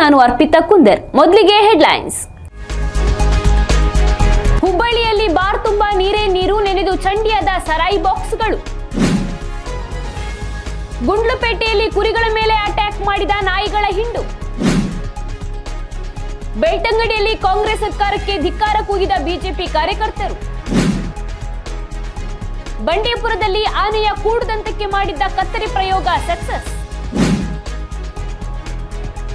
ನಾನು ಅರ್ಪಿತಾ ಕುಂದರ್. ಮೊದಲಿಗೆ ಹೆಡ್ಲೈನ್ಸ್ ಹುಬ್ಬಳ್ಳಿಯಲ್ಲಿ ಬಾರ್ ತುಂಬಾ ನೀರೇ ನೀರು ನೆನೆದು ಚಂಡಿಯಾದ ಸರಾಯಿ ಬಾಕ್ಸ್ಗಳು. ಗುಂಡ್ಲುಪೇಟೆಯಲ್ಲಿ ಕುರಿಗಳ ಮೇಲೆ ಅಟ್ಯಾಕ್ ಮಾಡಿದ ನಾಯಿಗಳ ಹಿಂಡು. ಬೆಳ್ತಂಗಡಿಯಲ್ಲಿ ಕಾಂಗ್ರೆಸ್ ಸರ್ಕಾರಕ್ಕೆ ಧಿಕ್ಕಾರ ಕೂಗಿದ ಬಿಜೆಪಿ ಕಾರ್ಯಕರ್ತರು. ಬಂಡೀಪುರದಲ್ಲಿ ಆನೆಯ ಕೂಡದಂತಕ್ಕೆ ಮಾಡಿದ್ದ ಕತ್ತರಿ ಪ್ರಯೋಗ ಸಕ್ಸಸ್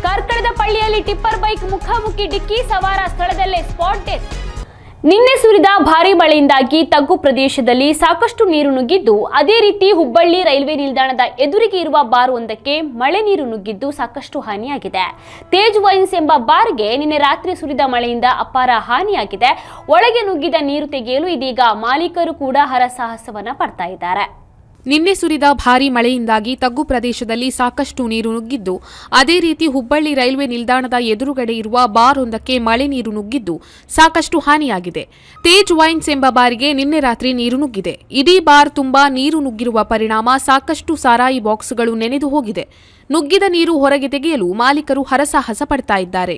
ಕಾರ್ಕಳದ ಪಳ್ಳಿಯಲ್ಲಿ ಟಿಪ್ಪರ್ ಬೈಕ್ ಮುಖಾಮುಖಿ ಡಿಕ್ಕಿ ಸವಾರ ಸ್ಥಳದಲ್ಲೇ ಸ್ಪಾಟ್ ಡೆತ್. ನಿನ್ನೆ ಸುರಿದ ಭಾರೀ ಮಳೆಯಿಂದಾಗಿ ತಗ್ಗು ಪ್ರದೇಶದಲ್ಲಿ ಸಾಕಷ್ಟು ನೀರು ನುಗ್ಗಿದ್ದು, ಅದೇ ರೀತಿ ಹುಬ್ಬಳ್ಳಿ ರೈಲ್ವೆ ನಿಲ್ದಾಣದ ಎದುರಿಗೆ ಇರುವ ಬಾರ್ ಒಂದಕ್ಕೆ ಮಳೆ ನೀರು ನುಗ್ಗಿದ್ದು ಸಾಕಷ್ಟು ಹಾನಿಯಾಗಿದೆ. ತೇಜ್ ವೈನ್ಸ್ ಎಂಬ ಬಾರ್ಗೆ ನಿನ್ನೆ ರಾತ್ರಿ ಸುರಿದ ಮಳೆಯಿಂದ ಅಪಾರ ಹಾನಿಯಾಗಿದೆ. ಒಳಗೆ ನುಗ್ಗಿದ ನೀರು ತೆಗೆಯಲು ಇದೀಗ ಮಾಲೀಕರು ಕೂಡ ಹರಸಾಹಸವನ್ನ ಪಡ್ತಾ ಇದ್ದಾರೆ. ನಿನ್ನೆ ಸುರಿದ ಭಾರೀ ಮಳೆಯಿಂದಾಗಿ ತಗ್ಗು ಪ್ರದೇಶದಲ್ಲಿ ಸಾಕಷ್ಟು ನೀರು ನುಗ್ಗಿದ್ದು, ಅದೇ ರೀತಿ ಹುಬ್ಬಳ್ಳಿ ರೈಲ್ವೆ ನಿಲ್ದಾಣದ ಎದುರುಗಡೆ ಇರುವ ಬಾರ್ ಒಂದಕ್ಕೆ ಮಳೆ ನೀರು ನುಗ್ಗಿದ್ದು ಸಾಕಷ್ಟು ಹಾನಿಯಾಗಿದೆ. ತೇಜ್ ವೈನ್ಸ್ ಎಂಬ ಬಾರಿಗೆ ನಿನ್ನೆ ರಾತ್ರಿ ನೀರು ನುಗ್ಗಿದೆ. ಇಡೀ ಬಾರ್ ತುಂಬಾ ನೀರು ನುಗ್ಗಿರುವ ಪರಿಣಾಮ ಸಾಕಷ್ಟು ಸಾರಾಯಿ ಬಾಕ್ಸ್ಗಳು ನೆನೆದು ಹೋಗಿದೆ. ನುಗ್ಗಿದ ನೀರು ಹೊರಗೆ ತೆಗೆಯಲು ಮಾಲೀಕರು ಹರಸಾಹಸ ಪಡ್ತಾ ಇದ್ದಾರೆ.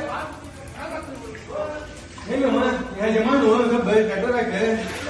Hey, your man, yeah, your man, the one that burned, that's what I get.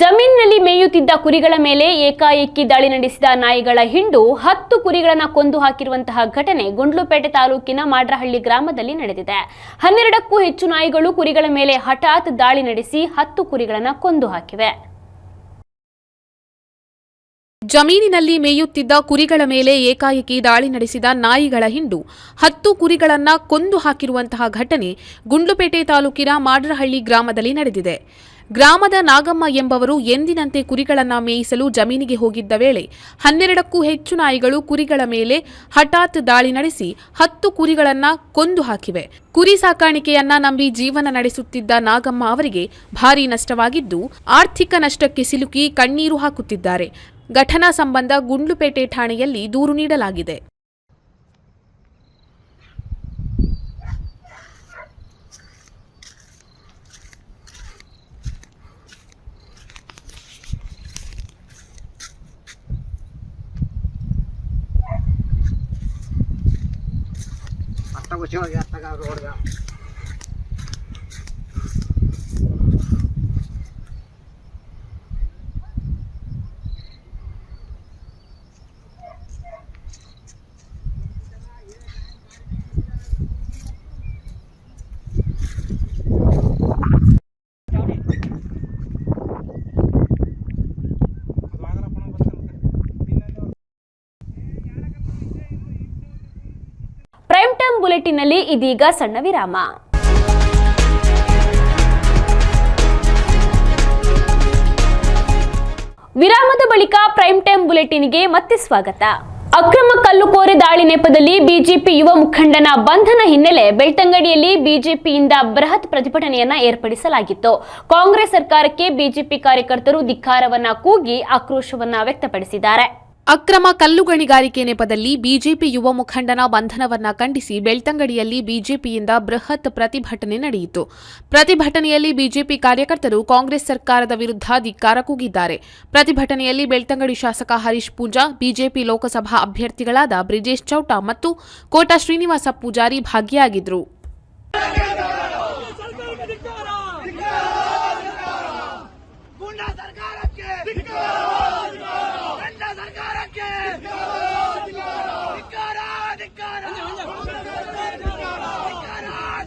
ಜಮೀನಿನಲ್ಲಿ ಮೇಯುತ್ತಿದ್ದ ಕುರಿಗಳ ಮೇಲೆ ಏಕಾಏಕಿ ದಾಳಿ ನಡೆಸಿದ ನಾಯಿಗಳ ಹಿಂಡು ಹತ್ತು ಕುರಿಗಳನ್ನು ಕೊಂದು ಹಾಕಿರುವಂತಹ ಘಟನೆ ಗುಂಡ್ಲುಪೇಟೆ ತಾಲೂಕಿನ ಮಾಡ್ರಹಳ್ಳಿ ಗ್ರಾಮದಲ್ಲಿ ನಡೆದಿದೆ. ಹನ್ನೆರಡಕ್ಕೂ ಹೆಚ್ಚು ನಾಯಿಗಳು ಕುರಿಗಳ ಮೇಲೆ ಹಠಾತ್ ದಾಳಿ ನಡೆಸಿ ಹತ್ತು ಕುರಿಗಳನ್ನು ಕೊಂದು ಹಾಕಿವೆ. ಜಮೀನಿನಲ್ಲಿ ಮೇಯುತ್ತಿದ್ದ ಕುರಿಗಳ ಮೇಲೆ ಏಕಾಏಕಿ ದಾಳಿ ನಡೆಸಿದ ನಾಯಿಗಳ ಹಿಂಡು ಹತ್ತು ಕುರಿಗಳನ್ನು ಕೊಂದು ಹಾಕಿರುವಂತಹ ಘಟನೆ ಗುಂಡ್ಲುಪೇಟೆ ತಾಲೂಕಿನ ಮಾಡ್ರಹಳ್ಳಿ ಗ್ರಾಮದಲ್ಲಿ ನಡೆದಿದೆ. ಗ್ರಾಮದ ನಾಗಮ್ಮ ಎಂಬವರು ಎಂದಿನಂತೆ ಕುರಿಗಳನ್ನ ಮೇಯಿಸಲು ಜಮೀನಿಗೆ ಹೋಗಿದ್ದ ವೇಳೆ ಹನ್ನೆರಡಕ್ಕೂ ಹೆಚ್ಚು ನಾಯಿಗಳು ಕುರಿಗಳ ಮೇಲೆ ಹಠಾತ್ ದಾಳಿ ನಡೆಸಿ ಹತ್ತು ಕುರಿಗಳನ್ನ ಕೊಂದು ಹಾಕಿವೆ. ಕುರಿ ಸಾಕಾಣಿಕೆಯನ್ನ ನಂಬಿ ಜೀವನ ನಡೆಸುತ್ತಿದ್ದ ನಾಗಮ್ಮ ಅವರಿಗೆ ಭಾರೀ ನಷ್ಟವಾಗಿದ್ದು, ಆರ್ಥಿಕ ನಷ್ಟಕ್ಕೆ ಸಿಲುಕಿ ಕಣ್ಣೀರು ಹಾಕುತ್ತಿದ್ದಾರೆ. ಘಟನಾ ಸಂಬಂಧ ಗುಂಡ್ಲುಪೇಟೆ ಠಾಣೆಯಲ್ಲಿ ದೂರು ನೀಡಲಾಗಿದೆ. 我叫你打 ಗೊತ್ತಿರೋ ಕ್ರಿಕೆಟಿನಲ್ಲಿ ಇದೀಗ ಸಣ್ಣ ವಿರಾಮ. ವಿರಾಮದ ಬಳಿಕ ಪ್ರೈಮ್ ಟೈಮ್ ಬುಲೆಟಿನ್ಗೆ ಮತ್ತೆ ಸ್ವಾಗತ. ಅಕ್ರಮ ಕಲ್ಲು ಕೋರೆ ದಾಳಿ ನೆಪದಲ್ಲಿ ಬಿಜೆಪಿ ಯುವ ಮುಖಂಡನ ಬಂಧನ ಹಿನ್ನೆಲೆ ಬೆಳ್ತಂಗಡಿಯಲ್ಲಿ ಬಿಜೆಪಿಯಿಂದ ಬೃಹತ್ ಪ್ರತಿಭಟನೆಯನ್ನ ಏರ್ಪಡಿಸಲಾಗಿತ್ತು. ಕಾಂಗ್ರೆಸ್ ಸರ್ಕಾರಕ್ಕೆ ಬಿಜೆಪಿ ಕಾರ್ಯಕರ್ತರು ಧಿಕ್ಕಾರವನ್ನ ಕೂಗಿ ಆಕ್ರೋಶವನ್ನ ವ್ಯಕ್ತಪಡಿಸಿದ್ದಾರೆ. ಅಕ್ರಮ ಕಲ್ಲು ಗಣಿಗಾರಿಕೆ ನೆಪದಲ್ಲಿ ಬಿಜೆಪಿ ಯುವ ಮುಖಂಡನ ಬಂಧನವನ್ನ ಖಂಡಿಸಿ ಬೆಳ್ತಂಗಡಿಯಲ್ಲಿ ಬಿಜೆಪಿಯಿಂದ ಬೃಹತ್ ಪ್ರತಿಭಟನೆ ನಡೆಯಿತು. ಪ್ರತಿಭಟನೆಯಲ್ಲಿ ಬಿಜೆಪಿ ಕಾರ್ಯಕರ್ತರು ಕಾಂಗ್ರೆಸ್ ಸರ್ಕಾರದ ವಿರುದ್ಧ ಧಿಕ್ಕಾರ ಕೂಗಿದ್ದಾರೆ. ಪ್ರತಿಭಟನೆಯಲ್ಲಿ ಬೆಳ್ತಂಗಡಿ ಶಾಸಕ ಹರೀಶ್ ಪೂಜಾ, ಬಿಜೆಪಿ ಲೋಕಸಭಾ ಅಭ್ಯರ್ಥಿಗಳಾದ ಬ್ರಿಜೇಶ್ ಚೌಟ ಮತ್ತು ಕೋಟಾ ಶ್ರೀನಿವಾಸ ಪೂಜಾರಿ ಭಾಗಿಯಾಗಿದ್ದರು ಗುಂಡಾ ಸರ್ಕಾರಕ್ಕೆ ಗಂಡ ಸರ್ಕಾರಕ್ಕೆ ಧಿಕ್ಕಾರ ಧಿಕ್ಕಾರ ಧಿಕ್ಕಾರ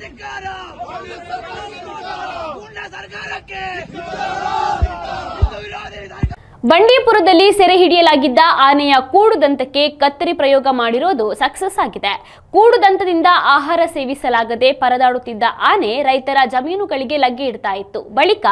ಧಿಕ್ಕಾರ ಗುಂಡಾ ಸರ್ಕಾರಕ್ಕೆ ಹಿಂದೂ ವಿರೋಧಿ ಸರ್ಕಾರ ಬಂಡೀಪುರದಲ್ಲಿ ಸೆರೆ ಹಿಡಿಯಲಾಗಿದ್ದ ಆನೆಯ ಕೂಡುದಂತಕ್ಕೆ ಕತ್ತರಿ ಪ್ರಯೋಗ ಮಾಡಿರೋದು ಸಕ್ಸಸ್ ಆಗಿದೆ. ಕೂಡುದಂತದಿಂದ ಆಹಾರ ಸೇವಿಸಲಾಗದೆ ಪರದಾಡುತ್ತಿದ್ದ ಆನೆ ರೈತರ ಜಮೀನುಗಳಿಗೆ ಲಗ್ಗೆ ಇಡ್ತಾ ಇತ್ತು. ಬಳಿಕ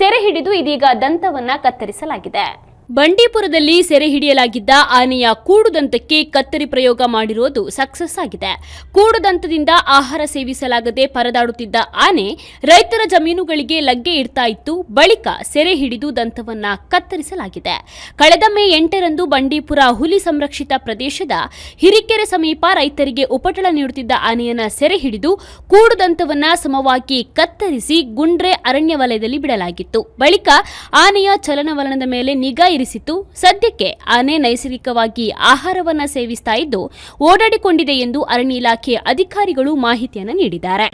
ಸೆರೆ ಹಿಡಿದು ಇದೀಗ ದಂತವನ್ನ ಕತ್ತರಿಸಲಾಗಿದೆ. ಬಂಡೀಪುರದಲ್ಲಿ ಸೆರೆ ಹಿಡಿಯಲಾಗಿದ್ದ ಆನೆಯ ಕೂಡುದಂತಕ್ಕೆ ಕತ್ತರಿ ಪ್ರಯೋಗ ಮಾಡಿರುವುದು ಸಕ್ಸಸ್ ಆಗಿದೆ. ಕೂಡುದಂತದಿಂದ ಆಹಾರ ಸೇವಿಸಲಾಗದೆ ಪರದಾಡುತ್ತಿದ್ದ ಆನೆ ರೈತರ ಜಮೀನುಗಳಿಗೆ ಲಗ್ಗೆ ಇಡ್ತಾ ಇತ್ತು. ಬಳಿಕ ಸೆರೆ ಹಿಡಿದು ದಂತವನ್ನ ಕತ್ತರಿಸಲಾಗಿದೆ. ಕಳೆದ ಮೇ ಎಂಟರಂದು ಬಂಡೀಪುರ ಹುಲಿ ಸಂರಕ್ಷಿತ ಪ್ರದೇಶದ ಹಿರಿಕೆರೆ ಸಮೀಪ ರೈತರಿಗೆ ಉಪಟಳ ನೀಡುತ್ತಿದ್ದ ಆನೆಯನ್ನ ಸೆರೆ ಹಿಡಿದು ಕೂಡುದಂತವನ್ನ ಸಮವಾಗಿ ಕತ್ತರಿಸಿ ಗುಂಡ್ರೆ ಅರಣ್ಯ ವಲಯದಲ್ಲಿ ಬಿಡಲಾಗಿತ್ತು. ಬಳಿಕ ಆನೆಯ ಚಲನವಲನದ ಮೇಲೆ ನಿಗಾ ಇರಿಸಿತ್ತು ಸದ್ಯಕ್ಕೆ ಆನೆ ನೈಸರ್ಗಿಕವಾಗಿ ಆಹಾರವನ್ನ ಸೇವಿಸ್ತಾ ಇದ್ದು ಓಡಾಡಿಕೊಂಡಿದೆ ಎಂದು ಅರಣ್ಯ ಇಲಾಖೆ ಅಧಿಕಾರಿಗಳು ಮಾಹಿತಿಯನ್ನು ನೀಡಿದ್ದಾರೆ.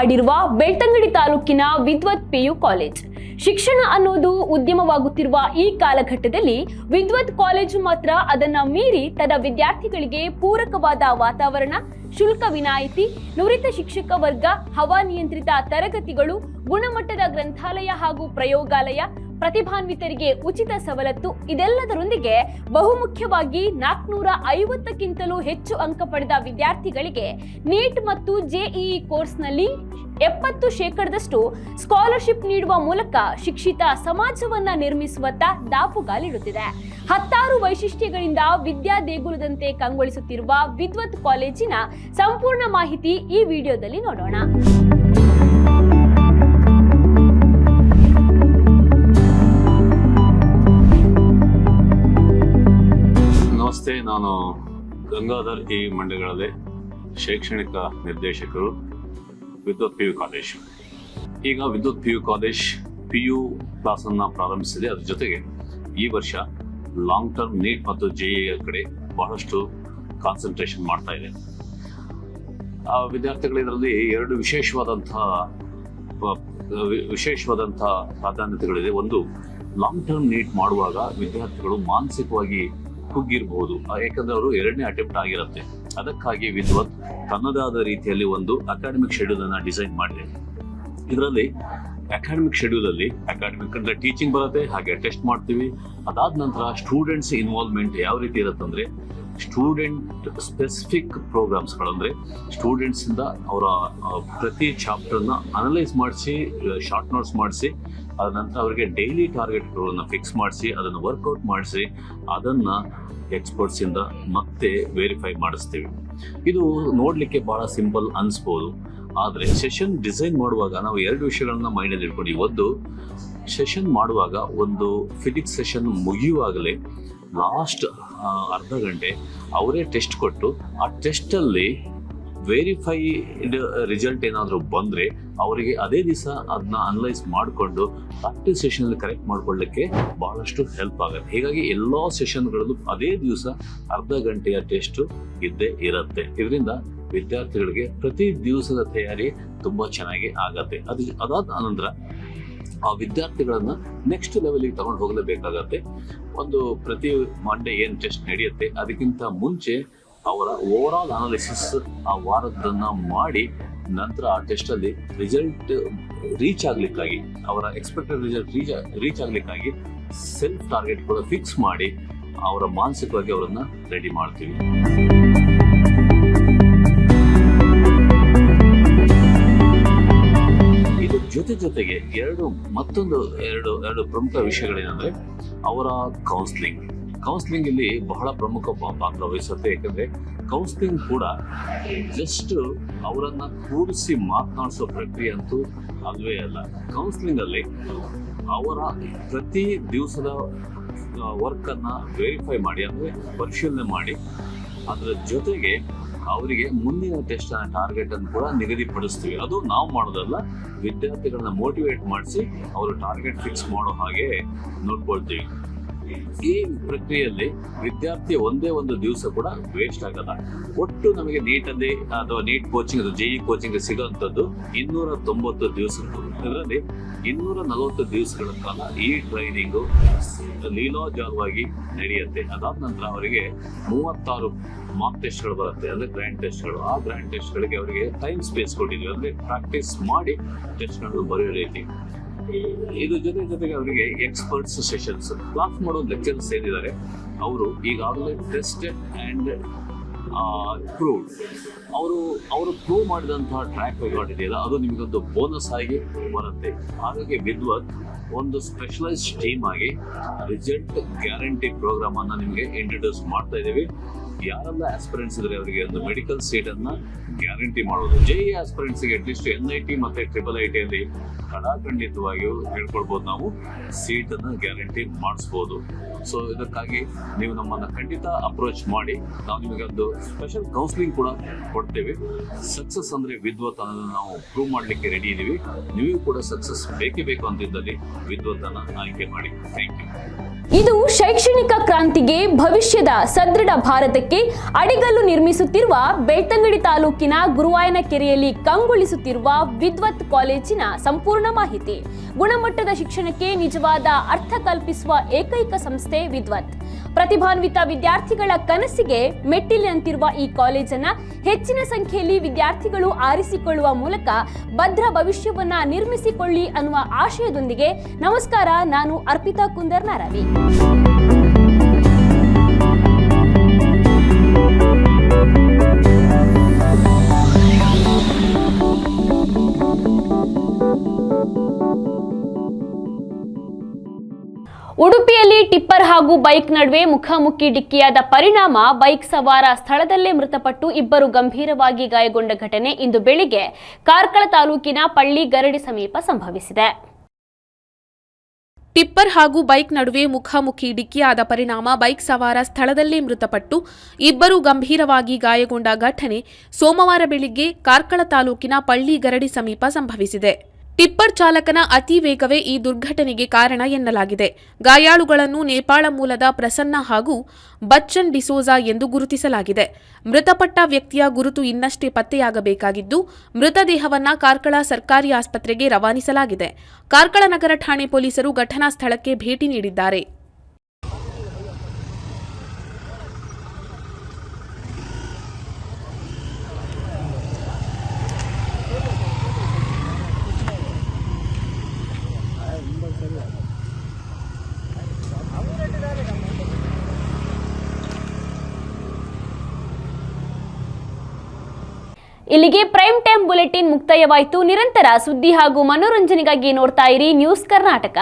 ನಾಂದಿ ಹಾಡಿರುವ ಬೆಳ್ತಂಗಡಿ ತಾಲೂಕಿನ ವಿದ್ವತ್ ಪಿಯು ಕಾಲೇಜ್. ಶಿಕ್ಷಣ ಅನ್ನೋದು ಉದ್ಯಮವಾಗುತ್ತಿರುವ ಈ ಕಾಲಘಟ್ಟದಲ್ಲಿ ವಿದ್ವತ್ ಕಾಲೇಜು ಮಾತ್ರ ಅದನ್ನ ಮೀರಿ ತನ್ನ ವಿದ್ಯಾರ್ಥಿಗಳಿಗೆ ಪೂರಕವಾದ ವಾತಾವರಣ, ಶುಲ್ಕ ವಿನಾಯಿತಿ, ನುರಿತ ಶಿಕ್ಷಕ ವರ್ಗ ಹವಾನಿಯಂತ್ರಿತ ತರಗತಿಗಳು, ಗುಣಮಟ್ಟದ ಗ್ರಂಥಾಲಯ ಹಾಗೂ ಪ್ರಯೋಗಾಲಯ ಪ್ರತಿಭಾನ್ವಿತರಿಗೆ ಉಚಿತ ಸವಲತ್ತು ಇದೆಲ್ಲದರೊಂದಿಗೆ ಬಹುಮುಖ್ಯವಾಗಿ ನಾಲ್ಕುನೂರ ಐವತ್ತಕ್ಕಿಂತಲೂ ಹೆಚ್ಚು ಅಂಕ ಪಡೆದ ವಿದ್ಯಾರ್ಥಿಗಳಿಗೆ ನೀಟ್ ಮತ್ತು ಜೆಇಇ ಕೋರ್ಸ್ನಲ್ಲಿ ಎಪ್ಪತ್ತು ಶೇಕಡದಷ್ಟು ಸ್ಕಾಲರ್ಶಿಪ್ ನೀಡುವ ಮೂಲಕ ಶಿಕ್ಷಿತ ಸಮಾಜವನ್ನ ನಿರ್ಮಿಸುವತ್ತ ದಾಪುಗಾಲಿಡುತ್ತಿದೆ ಹತ್ತಾರು ವೈಶಿಷ್ಟ್ಯಗಳಿಂದ ವಿದ್ಯಾ ದೇಗುಲದಂತೆ ಕಂಗೊಳಿಸುತ್ತಿರುವ ವಿದ್ವತ್ ಕಾಲೇಜಿನ ಸಂಪೂರ್ಣ ಮಾಹಿತಿ ಈ ವಿಡಿಯೋದಲ್ಲಿ ನೋಡೋಣ. ನಾನು ಗಂಗಾಧರ್ ಇ ಮಂಡ್ಯಗಳಲ್ಲಿ ಶೈಕ್ಷಣಿಕ ನಿರ್ದೇಶಕರು, ವಿದ್ಯುತ್ ಪಿ ಯು ಕಾಲೇಜ್. ಈಗ Vidyut P U college P U ಕ್ಲಾಸನ್ನು ಪ್ರಾರಂಭಿಸಿದೆ. ಅದ್ರ ಜೊತೆಗೆ ಈ ವರ್ಷ ಲಾಂಗ್ ಟರ್ಮ್ ನೀಟ್ ಮತ್ತು ಜೆ ಎ ಕಡೆ ಬಹಳಷ್ಟು ಕಾನ್ಸಂಟ್ರೇಷನ್ ಮಾಡ್ತಾ ಇದೆ. ಆ ವಿದ್ಯಾರ್ಥಿಗಳು ಇದರಲ್ಲಿ ಎರಡು ವಿಶೇಷವಾದಂತಹ ವಿಶೇಷವಾದಂತಹ ಪ್ರಾಧಾನ್ಯತೆಗಳಿದೆ. ಒಂದು ಲಾಂಗ್ ಟರ್ಮ್ ನೀಟ್ ಮಾಡುವಾಗ ವಿದ್ಯಾರ್ಥಿಗಳು ಮಾನಸಿಕವಾಗಿ ಕುಗ್ಗಿರಬಹುದು ಯಾಕಂದ್ರೆ ಅವರು ಎರಡನೇ ಅಟೆಂಪ್ಟ್ ಆಗಿರುತ್ತೆ. ಅದಕ್ಕಾಗಿ ವಿದ್ವತ್ ತನ್ನದಾದ ರೀತಿಯಲ್ಲಿ ಒಂದು ಅಕಾಡೆಮಿಕ್ ಶೆಡ್ಯೂಲ್ ಅನ್ನ ಡಿಸೈನ್ ಮಾಡಿದೆ ಇದರಲ್ಲಿ ಅಕಾಡೆಮಿಕ್ ಶೆಡ್ಯೂಲ್ ಅಲ್ಲಿ ಅಕಾಡೆಮಿಕ್ ಅಂದ್ರೆ ಟೀಚಿಂಗ್ ಬರುತ್ತೆ, ಹಾಗೆ ಟೆಸ್ಟ್ ಮಾಡ್ತೀವಿ. ಅದಾದ ನಂತರ ಸ್ಟೂಡೆಂಟ್ಸ್ ಇನ್ವಾಲ್ವ್ಮೆಂಟ್ ಯಾವ ರೀತಿ ಇರುತ್ತೆ ಅಂದ್ರೆ ಸ್ಟೂಡೆಂಟ್ ಸ್ಪೆಸಿಫಿಕ್ ಪ್ರೋಗ್ರಾಮ್ಸ್ಗಳಂದ್ರೆ ಸ್ಟೂಡೆಂಟ್ಸ್ ಇಂದ ಅವರ ಪ್ರತಿ ಚಾಪ್ಟರ್ನ ಅನಲೈಸ್ ಮಾಡಿಸಿ ಶಾರ್ಟ್ ನೋಟ್ಸ್ ಮಾಡಿಸಿ, ಅದ ನಂತರ ಅವರಿಗೆ ಡೈಲಿ ಟಾರ್ಗೆಟ್ಗಳನ್ನು ಫಿಕ್ಸ್ ಮಾಡಿಸಿ, ಅದನ್ನು ವರ್ಕೌಟ್ ಮಾಡಿಸಿ, ಅದನ್ನು ಎಕ್ಸ್ಪರ್ಟ್ಸಿಂದ ಮತ್ತೆ ವೆರಿಫೈ ಮಾಡಿಸ್ತೀವಿ. ಇದು ನೋಡಲಿಕ್ಕೆ ಭಾಳ ಸಿಂಪಲ್ ಅನಿಸ್ಬೋದು. ಆದರೆ ಸೆಷನ್ ಡಿಸೈನ್ ಮಾಡುವಾಗ ನಾವು ಎರಡು ವಿಷಯಗಳನ್ನ ಮೈಂಡಲ್ಲಿ ಇಟ್ಕೊಂಡು, ಒಂದು ಸೆಷನ್ ಮಾಡುವಾಗ ಒಂದು ಫಿಸಿಕ್ಸ್ ಸೆಷನ್ ಮುಗಿಯುವಾಗಲೇ ಲಾಸ್ಟ್ ಅರ್ಧ ಗಂಟೆ ಅವರೇ ಟೆಸ್ಟ್ ಕೊಟ್ಟು ಆ ಟೆಸ್ಟಲ್ಲಿ ವೆರಿಫೈಡ್ ರಿಸಲ್ಟ್ ಏನಾದರೂ ಬಂದರೆ ಅವರಿಗೆ ಅದೇ ದಿವಸ ಅದನ್ನ ಅನಲೈಸ್ ಮಾಡಿಕೊಂಡು ಪ್ರಾಕ್ಟೀಸ್ ಸೆಷನಲ್ಲಿ ಕರೆಕ್ಟ್ ಮಾಡ್ಕೊಳ್ಳಿಕ್ಕೆ ಬಹಳಷ್ಟು ಹೆಲ್ಪ್ ಆಗುತ್ತೆ. ಹೀಗಾಗಿ ಎಲ್ಲ ಸೆಷನ್ಗಳಲ್ಲೂ ಅದೇ ದಿವಸ ಅರ್ಧ ಗಂಟೆಯ ಟೆಸ್ಟು ಇದ್ದೇ ಇರುತ್ತೆ. ಇದರಿಂದ ವಿದ್ಯಾರ್ಥಿಗಳಿಗೆ ಪ್ರತಿ ದಿವಸದ ತಯಾರಿ ತುಂಬ ಚೆನ್ನಾಗಿ ಆಗತ್ತೆ. ಅದು ಅದಾದ ಅನಂತರ ಆ ವಿದ್ಯಾರ್ಥಿಗಳನ್ನ ನೆಕ್ಸ್ಟ್ ಲೆವೆಲ್ಗೆ ತಗೊಂಡು ಹೋಗಲೇಬೇಕಾಗತ್ತೆ. ಒಂದು ಪ್ರತಿ ಮಂಡೇ ಏನ್ ಟೆಸ್ಟ್ ನಡೆಯುತ್ತೆ, ಅದಕ್ಕಿಂತ ಮುಂಚೆ ಅವರ ಓವರ್ ಆಲ್ ಅನಾಲಿಸಿಸ್ ಆ ವಾರದನ್ನ ಮಾಡಿ ನಂತರ ಆ ಟೆಸ್ಟ್ ಅಲ್ಲಿ ರಿಸಲ್ಟ್ ರೀಚ್ ಆಗ್ಲಿಕ್ಕಾಗಿ, ಅವರ ಎಕ್ಸ್ಪೆಕ್ಟೆಡ್ ರಿಸಲ್ಟ್ ರೀಚ್ ರೀಚ್ ಆಗ್ಲಿಕ್ಕಾಗಿ ಸೆಲ್ಫ್ ಟಾರ್ಗೆಟ್ ಕೂಡ ಫಿಕ್ಸ್ ಮಾಡಿ ಅವರ ಮಾನಸಿಕವಾಗಿ ಅವರನ್ನ ರೆಡಿ ಮಾಡ್ತೀವಿ. ಜೊತೆ ಜೊತೆಗೆ ಎರಡು, ಮತ್ತೊಂದು ಎರಡು ಎರಡು ಪ್ರಮುಖ ವಿಷಯಗಳೇನೆಂದ್ರೆ ಅವರ ಕೌನ್ಸ್ಲಿಂಗ್ ಕೌನ್ಸ್ಲಿಂಗ್ ಇಲ್ಲಿ ಬಹಳ ಪ್ರಮುಖ ಪಾತ್ರ ವಹಿಸುತ್ತೆ. ಯಾಕಂದ್ರೆ ಕೌನ್ಸ್ಲಿಂಗ್ ಕೂಡ ಜಸ್ಟ್ ಅವರನ್ನ ಕೂರಿಸಿ ಮಾತನಾಡಿಸೋ ಪ್ರಕ್ರಿಯೆ ಅಂತೂ ಅದುವೇ ಅಲ್ಲ. ಕೌನ್ಸ್ಲಿಂಗ್ ಅಲ್ಲಿ ಅವರ ಪ್ರತಿ ದಿವಸದ ವರ್ಕ್ ಅನ್ನ ವೆರಿಫೈ ಮಾಡಿ, ಅಂದ್ರೆ ಪರಿಶೀಲನೆ ಮಾಡಿ, ಅದರ ಜೊತೆಗೆ ಅವರಿಗೆ ಮುಂದಿನ ಟೆಸ್ಟ್ ಟಾರ್ಗೆಟ್ ಅನ್ನು ಕೂಡ ನಿಗದಿಪಡಿಸ್ತೀವಿ. ಅದು ನಾವು ಮಾಡೋದಲ್ಲ, ವಿದ್ಯಾರ್ಥಿಗಳನ್ನ ಮೋಟಿವೇಟ್ ಮಾಡಿಸಿ ಅವರು ಟಾರ್ಗೆಟ್ ಫಿಕ್ಸ್ ಮಾಡೋ ಹಾಗೆ ನೋಡ್ಕೊಳ್ತೀವಿ. ಈ ಪ್ರಕ್ರಿಯೆಯಲ್ಲಿ ವಿದ್ಯಾರ್ಥಿ ಒಂದೇ ಒಂದು ದಿವಸ ಕೂಡ ವೇಸ್ಟ್ ಆಗಲ್ಲ. ಒಟ್ಟು ನಮಗೆ ನೀಟಲ್ಲಿ ಅಥವಾ NEET coaching J JEE coaching ಸಿಗುವಂತದ್ದು ಇನ್ನೂರ ತೊಂಬತ್ತು ದಿವಸಗಳು. ಇದರಲ್ಲಿ ಇನ್ನೂರ ನಲವತ್ತು ದಿವಸಗಳ ಕಾಲ ಈ ಟ್ರೈನಿಂಗು ಲೀಲಾಜಾಲವಾಗಿ ನಡೆಯುತ್ತೆ. ಅದಾದ ನಂತರ ಅವರಿಗೆ ಮೂವತ್ತಾರು ಮಾರ್ಕ್ ಟೆಸ್ಟ್ಗಳು ಬರುತ್ತೆ. ಅಂದ್ರೆ ಗ್ರ್ಯಾಂಡ್ ಟೆಸ್ಟ್ಗಳು ಆ ಗ್ರ್ಯಾಂಡ್ ಟೆಸ್ಟ್ಗಳಿಗೆ ಅವರಿಗೆ ಟೈಮ್ ಸ್ಪೇಸ್ ಕೊಟ್ಟಿದ್ವಿ ಅಂದ್ರೆ ಪ್ರಾಕ್ಟೀಸ್ ಮಾಡಿ ಟೆಸ್ಟ್ಗಳನ್ನು ಬರೆಯೋ ರೀತಿ. ಇದು ಜೊತೆ ಜೊತೆಗೆ ಅವರಿಗೆ ಎಕ್ಸ್ಪರ್ಟ್ಸ್ ಸೆಷನ್ಸ್ ಕ್ಲಾಸ್ ಮಾಡೋ ಲೆಕ್ಚರ್ಸ್ ಏನಿದ್ದಾರೆ ಅವರು ಈಗಾಗಲೇ ಟೆಸ್ಟೆಡ್ ಆ್ಯಂಡ್ ಪ್ರೂವ್ ಅವರು ಅವರು ಪ್ರೂವ್ ಮಾಡಿದಂತಹ ಟ್ರ್ಯಾಕ್ ರೆಕಾರ್ಡ್ ಇದೆಯಲ್ಲ, ಅದು ನಿಮಗೊಂದು ಬೋನಸ್ ಆಗಿ ಬರುತ್ತೆ. ಹಾಗಾಗಿ ವಿದ್ವತ್ ಒಂದು ಸ್ಪೆಷಲೈಸ್ ಟೀಮ್ ಆಗಿ ರಿಸಲ್ಟ್ ಗ್ಯಾರಂಟಿ ಪ್ರೋಗ್ರಾಮ್ ಅನ್ನ ನಿಮಗೆ ಇಂಟ್ರೊಡ್ಯೂಸ್ ಮಾಡ್ತಾ ಇದ್ದೀವಿ. ಯಾರೆಲ್ಲ ಆಸ್ಪಿರೆಂಟ್ಸ್ ಇದ್ರೆ ಅವರಿಗೆ ಒಂದು ಮೆಡಿಕಲ್ ಸೀಟ್ ಅನ್ನ ಗ್ಯಾರಂಟಿ ಮಾಡೋದು. J ಆಸ್ಪಿರೆಂಟ್ಸ್ಗೆ at least N I T ಮತ್ತೆ ಟ್ರಿಪಲ್ ಐ ಟಿ ಅಲ್ಲಿ ಕಡಾಖಂಡಿತವಾಗಿಯೂ ಹೇಳ್ಕೊಳ್ಬಹುದು ನಾವು. ಸೀಟ್ ಅನ್ನ ಗ್ಯಾರಂಟಿ ಮಾಡಿಸ್ಬೋದು. ಸೊ ಇದಕ್ಕಾಗಿ ನೀವು ನಮ್ಮನ್ನ ಖಂಡಿತ ಅಪ್ರೋಚ್ ಮಾಡಿ. ನಾವು ನಿಮಗೆ ಒಂದು ಸ್ಪೆಷಲ್ ಕೌನ್ಸಿಲಿಂಗ್ ಕೂಡ ಕೊಡ್ತೇವೆ. ಸಕ್ಸಸ್ ಅಂದ್ರೆ ವಿದ್ವತ್ ಅನ್ನೋದನ್ನ ನಾವು ಪ್ರೂವ್ ಮಾಡ್ಲಿಕ್ಕೆ ರೆಡಿ ಇದೀವಿ. ನೀವು ಕೂಡ ಸಕ್ಸಸ್ ಬೇಕೇ ಬೇಕು ಅಂತಿದ್ದಲ್ಲಿ ಅನ್ನ ಆಯ್ಕೆ ಮಾಡಿ. ಥ್ಯಾಂಕ್ ಯು ಇದು ಶೈಕ್ಷಣಿಕ ಕ್ರಾಂತಿಗೆ ಭವಿಷ್ಯದ ಸದೃಢ ಭಾರತಕ್ಕೆ ಅಡಿಗಲ್ಲು ನಿರ್ಮಿಸುತ್ತಿರುವ ಬೆಳ್ತಂಗಡಿ ತಾಲೂಕಿನ ಗುರುವಾಯನ ಕೆರೆಯಲ್ಲಿ ಕಂಗೊಳಿಸುತ್ತಿರುವ ವಿದ್ವತ್ ಕಾಲೇಜಿನ ಸಂಪೂರ್ಣ ಮಾಹಿತಿ. ಗುಣಮಟ್ಟದ ಶಿಕ್ಷಣಕ್ಕೆ ನಿಜವಾದ ಅರ್ಥ ಕಲ್ಪಿಸುವ ಏಕೈಕ ಸಂಸ್ಥೆ ವಿದ್ವತ್. ಪ್ರತಿಭಾನ್ವಿತ ವಿದ್ಯಾರ್ಥಿಗಳ ಕನಸಿಗೆ ಮೆಟ್ಟಿಲಿನಂತಿರುವ ಈ ಕಾಲೇಜನ್ನ ಹೆಚ್ಚಿನ ಸಂಖ್ಯೆಯಲ್ಲಿ ವಿದ್ಯಾರ್ಥಿಗಳು ಆರಿಸಿಕೊಳ್ಳುವ ಮೂಲಕ ಭದ್ರ ಭವಿಷ್ಯವನ್ನ ನಿರ್ಮಿಸಿಕೊಳ್ಳಿ ಅನ್ನುವ ಆಶಯದೊಂದಿಗೆ ನಮಸ್ಕಾರ, ನಾನು ಅರ್ಪಿತಾ ಕುಂದರ್ ನಾರಾವಿ. ಉಡುಪಿಯಲ್ಲಿ ಟಿಪ್ಪರ್ ಹಾಗೂ ಬೈಕ್ ನಡುವೆ ಮುಖಾಮುಖಿ ಡಿಕ್ಕಿಯಾದ ಪರಿಣಾಮ ಬೈಕ್ ಸವಾರ ಸ್ಥಳದಲ್ಲೇ ಮೃತಪಟ್ಟು ಇಬ್ಬರು ಗಂಭೀರವಾಗಿ ಗಾಯಗೊಂಡ ಘಟನೆ ಇಂದು ಬೆಳಿಗ್ಗೆ ಕಾರ್ಕಳ ತಾಲೂಕಿನ ಪಳ್ಳಿ ಗರಡಿ ಸಮೀಪ ಸಂಭವಿಸಿದೆ. ಟಿಪ್ಪರ್ ಹಾಗೂ ಬೈಕ್ ನಡುವೆ ಮುಖಾಮುಖಿ ಡಿಕ್ಕಿಯಾದ ಪರಿಣಾಮ ಬೈಕ್ ಸವಾರ ಸ್ಥಳದಲ್ಲೇ ಮೃತಪಟ್ಟು ಇಬ್ಬರು ಗಂಭೀರವಾಗಿ ಗಾಯಗೊಂಡ ಘಟನೆ ಸೋಮವಾರ ಬೆಳಿಗ್ಗೆ ಕಾರ್ಕಳ ತಾಲೂಕಿನ ಪಳ್ಳಿ ಗರಡಿ ಸಮೀಪ ಸಂಭವಿಸಿದೆ. ಟಿಪ್ಪರ್ ಚಾಲಕನ ಅತಿ ವೇಗವೇ ಈ ದುರ್ಘಟನೆಗೆ ಕಾರಣ ಎನ್ನಲಾಗಿದೆ. ಗಾಯಾಳುಗಳನ್ನು ನೇಪಾಳ ಮೂಲದ ಪ್ರಸನ್ನ ಹಾಗೂ ಬಚ್ಚನ್ ಡಿಸೋಜಾ ಎಂದು ಗುರುತಿಸಲಾಗಿದೆ. ಮೃತಪಟ್ಟ ವ್ಯಕ್ತಿಯ ಗುರುತು ಇನ್ನಷ್ಟೇ ಪತ್ತೆಯಾಗಬೇಕಾಗಿದ್ದು ಮೃತದೇಹವನ್ನು ಕಾರ್ಕಳ ಸರ್ಕಾರಿ ಆಸ್ಪತ್ರೆಗೆ ರವಾನಿಸಲಾಗಿದೆ. ಕಾರ್ಕಳ ನಗರ ಠಾಣೆ ಪೊಲೀಸರು ಘಟನಾ ಸ್ಥಳಕ್ಕೆ ಭೇಟಿ ನೀಡಿದ್ದಾರೆ. ಇಲ್ಲಿಗೆ ಪ್ರೈಮ್ ಟೈಮ್ ಬುಲೆಟಿನ್ ಮುಕ್ತಾಯವಾಯಿತು. ನಿರಂತರ ಸುದ್ದಿ ಹಾಗೂ ಮನೋರಂಜನೆಗಾಗಿ ನೋಡ್ತಾ ಇರಿ ನ್ಯೂಸ್ ಕರ್ನಾಟಕ.